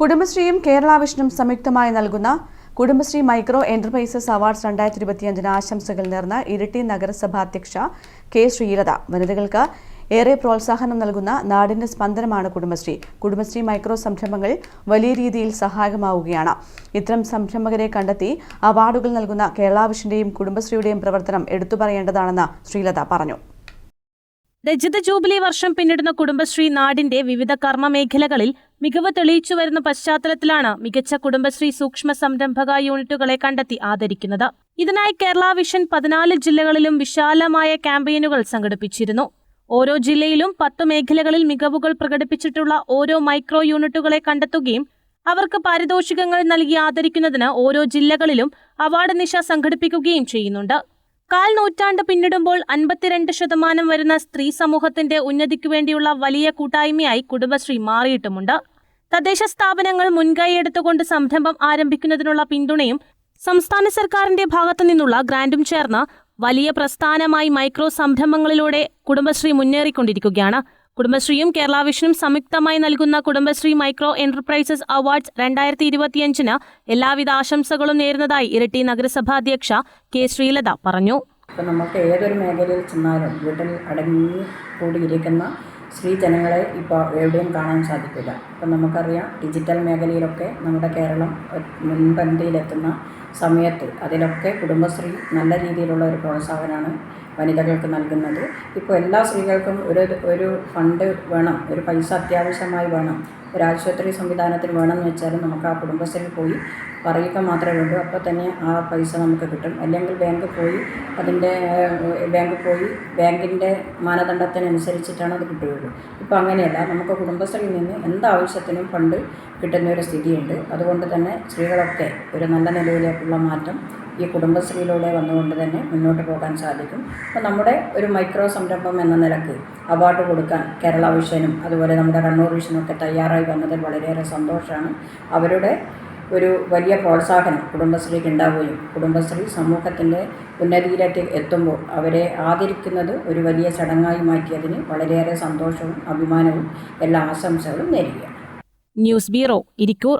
കുടുംബശ്രീയും കേരള സംയുക്തമായി നൽകുന്ന Kudumbashree micro enterprises awards രണ്ടായിരത്തി ഇരുപത്തിയഞ്ചിന് ആശംസകൾ നേർന്ന ഇരിട്ടി നഗരസഭാ അധ്യക്ഷ കെ ശ്രീലത. വനിതകൾക്ക് ഏറെ പ്രോത്സാഹനം നൽകുന്ന നാടിന്റെ സ്പന്ദനമാണ് കുടുംബശ്രീ. കുടുംബശ്രീ മൈക്രോ സംരംഭങ്ങൾ വലിയ രീതിയിൽ സഹായകമാവുകയാണ്. ഇത്തരം സംരംഭകരെ കണ്ടെത്തി അവാർഡുകൾ നൽകുന്ന കേരള വിഷന്റെയും കുടുംബശ്രീയുടെയും പ്രവർത്തനം എടുത്തു പറയേണ്ടതാണെന്ന് ശ്രീലത പറഞ്ഞു. രജത ജൂബിലി വർഷം പിന്നിടുന്ന കുടുംബശ്രീ നാടിന്റെ വിവിധ കർമ്മ മേഖലകളിൽ മികവ് തെളിയിച്ചു വരുന്ന പശ്ചാത്തലത്തിലാണ് മികച്ച കുടുംബശ്രീ സൂക്ഷ്മ സംരംഭക യൂണിറ്റുകളെ കണ്ടെത്തി ആദരിക്കുന്നത്. ഇതിനായി കേരള വിഷൻ പതിനാല് ജില്ലകളിലും വിശാലമായ ക്യാമ്പയിനുകൾ സംഘടിപ്പിച്ചിരുന്നു. ഓരോ ജില്ലയിലും പത്ത് മേഖലകളിൽ മികവുകൾ പ്രകടിപ്പിച്ചിട്ടുള്ള ഓരോ മൈക്രോ യൂണിറ്റുകളെ കണ്ടെത്തുകയും അവർക്ക് പാരിതോഷികങ്ങൾ നൽകി ആദരിക്കുന്നതിന് ഓരോ ജില്ലകളിലും അവാർഡ് നിശ സംഘടിപ്പിക്കുകയും ചെയ്യുന്നുണ്ട്. കാൽ നൂറ്റാണ്ട് പിന്നിടുമ്പോൾ അൻപത്തിരണ്ട് ശതമാനം വരുന്ന സ്ത്രീ സമൂഹത്തിന്റെ ഉന്നതിക്കു വേണ്ടിയുള്ള വലിയ കൂട്ടായ്മയായി കുടുംബശ്രീ മാറിയിട്ടുമുണ്ട്. തദ്ദേശ സ്ഥാപനങ്ങൾ മുൻകൈ എടുത്തുകൊണ്ട് സംരംഭം ആരംഭിക്കുന്നതിനുള്ള പിന്തുണയും സംസ്ഥാന സർക്കാരിന്റെ ഭാഗത്തു നിന്നുള്ള ഗ്രാന്റും ചേർന്ന് വലിയ പ്രസ്ഥാനമായി മൈക്രോ സംരംഭങ്ങളിലൂടെ കുടുംബശ്രീ മുന്നേറിക്കൊണ്ടിരിക്കുകയാണ്. കുടുംബശ്രീയും കേരള വിഷനും സംയുക്തമായി നൽകുന്ന കുടുംബശ്രീ മൈക്രോ എന്റർപ്രൈസസ് അവാർഡ്സ് രണ്ടായിരത്തി ഇരുപത്തിയഞ്ചിന് എല്ലാവിധ ആശംസകളും നേരുന്നതായി ഇരട്ടി നഗരസഭാ അധ്യക്ഷ കെ ശ്രീലത പറഞ്ഞു. നമുക്ക് ഏതൊരു മേഖലയിൽ ചെന്നാലും വീട്ടിൽ അടങ്ങി കൂടിയിരിക്കുന്ന സ്ത്രീ ജനങ്ങളെ ഇപ്പോൾ എവിടെയും കാണാൻ സാധിക്കില്ല. ഇപ്പം നമുക്കറിയാം ഡിജിറ്റൽ മേഖലയിലൊക്കെ നമ്മുടെ കേരളം മുൻപന്തിയിലെത്തുന്ന സമയത്ത് അതിലൊക്കെ കുടുംബശ്രീ നല്ല രീതിയിലുള്ള ഒരു പ്രോത്സാഹനമാണ് വനിതകൾക്ക് നൽകുന്നത്. ഇപ്പോൾ എല്ലാ സ്ത്രീകൾക്കും ഒരു ഒരു ഫണ്ട് വേണം ഒരു പൈസ അത്യാവശ്യമായി വേണം. ഒരു ആശുപത്രി സംവിധാനത്തിന് വേണമെന്ന് വെച്ചാൽ നമുക്ക് ആ കുടുംബശ്രീ പോയി പറയുക മാത്രമേ ഉള്ളൂ. അപ്പോൾ തന്നെ ആ പൈസ നമുക്ക് കിട്ടും. അല്ലെങ്കിൽ ബാങ്കിൽ പോയി അതിന്റെ ബാങ്കിൽ പോയി ബാങ്കിന്റെ മാനദണ്ഡത്തിനനുസരിച്ചിട്ടാണ് അത് കിട്ടുകയുള്ളൂ. ഇപ്പോൾ അങ്ങനെയല്ല. നമുക്ക് കുടുംബശ്രീയിൽ നിന്ന് എന്താവശ്യത്തിനും ഫണ്ട് കിട്ടുന്ന ഒരു സ്ഥിതിയുണ്ട്. അതുകൊണ്ട് തന്നെ സ്ത്രീകളൊക്കെ ഒരു നല്ല നിലയിലേക്കുള്ള മാറ്റം ഈ കുടുംബശ്രീയിലൂടെ വന്നുകൊണ്ട് തന്നെ മുന്നോട്ട് പോകാൻ സാധിക്കും. അപ്പോൾ നമ്മുടെ ഒരു മൈക്രോ സംരംഭം എന്ന നിലയ്ക്ക് അവാർഡ് കൊടുക്കാൻ കേരള വിഷനും അതുപോലെ നമ്മുടെ കണ്ണൂർ വിഷനും ഒക്കെ തയ്യാറായി വന്നതിൽ വളരെയേറെ സന്തോഷമാണ് അവരുടെ ഒരു വലിയ പ്രോത്സാഹനം കുടുംബശ്രീക്ക് ഉണ്ടാവുകയും കുടുംബശ്രീ സമൂഹത്തിന്റെ ഉന്നതിയിലേക്ക് എത്തുമ്പോൾ അവരെ ആദരിക്കുന്നത് ഒരു വലിയ ചടങ്ങായി മാറ്റിയതിന് വളരെയേറെ സന്തോഷവും അഭിമാനവും എല്ലാ ആശംസകളും നേരുകയാണ്. News bureau Irikkur.